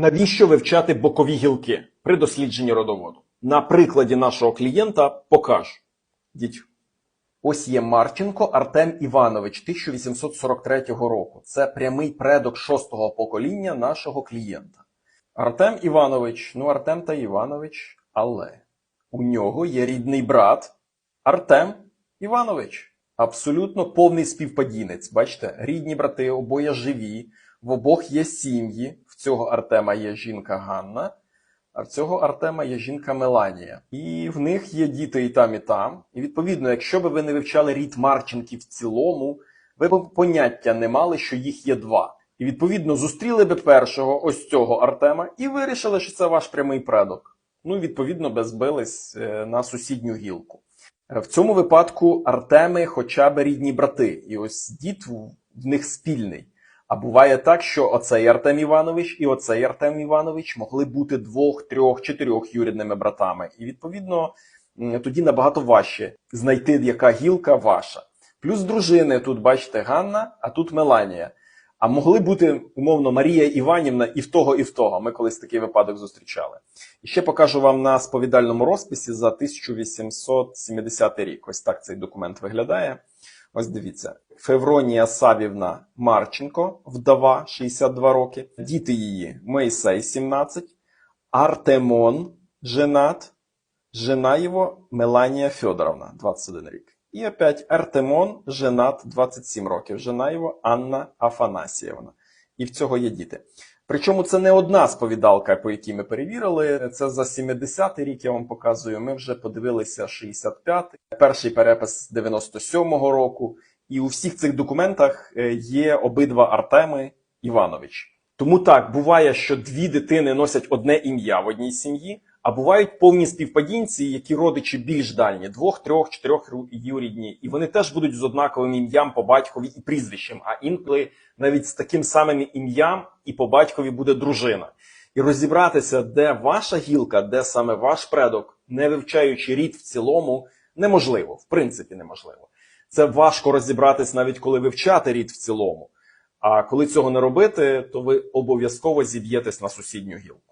Навіщо вивчати бокові гілки при дослідженні родоводу? На прикладі нашого клієнта покажу. Діть. Ось є Марченко Артем Іванович 1843 року. Це прямий предок шостого покоління нашого клієнта. Артем Іванович, ну Артем та Іванович, але у нього є рідний брат Артем Іванович. Абсолютно повний співпадінець. Бачите, рідні брати обоє живі, в обох є сім'ї. Цього Артема є жінка Ганна, а в цього Артема є жінка Меланія. І в них є діти і там, і там. І відповідно, якщо би ви не вивчали рід Марченків в цілому, ви б поняття не мали, що їх є два. І відповідно зустріли би першого, ось цього Артема, і вирішили, що це ваш прямий предок. Ну, і відповідно, би збились е, на сусідню гілку. Е, В цьому випадку Артеми хоча б рідні брати, і ось дід в них спільний. А буває так, що оцей Артем Іванович і оцей Артем Іванович могли бути двох, трьох, чотирьох юрідними братами. І відповідно тоді набагато важче знайти, яка гілка ваша. Плюс дружини тут, бачите, Ганна, а тут Меланія. А могли бути умовно Марія Іванівна і в того, і в того. Ми колись такий випадок зустрічали. І ще покажу вам на сповідальному розписі за 1870 рік. Ось так цей документ виглядає. Ось дивіться: Февронія Савівна Марченко, вдова 62 роки, діти її Мойсей 17, Артемон женат, жена його Меланія Федоровна 21 рік. І опять Артемон женат 27 років, жена його Анна Афанасіївна. І в цього є діти. Причому це не одна сповідалка, по якій ми перевірили. Це за 70-й рік я вам показую. Ми вже подивилися 65-й, перший перепис 97-го року. І у всіх цих документах е, є обидва Артеми Іванович. Тому так буває, що дві дитини носять одне ім'я в одній сім'ї, а бувають повні співпадінці, які родичі більш дальні, двох, трьох, чотирьох юрідні, і вони теж будуть з однаковим ім'ям по батькові і прізвищем. А інколи навіть з таким самим ім'ям і по батькові буде дружина. І розібратися, де ваша гілка, де саме ваш предок, не вивчаючи рід в цілому, неможливо, в принципі, неможливо. Це важко розібратись навіть коли вивчати рід в цілому. А коли цього не робити, то ви обов'язково зіб'єтесь на сусідню гілку.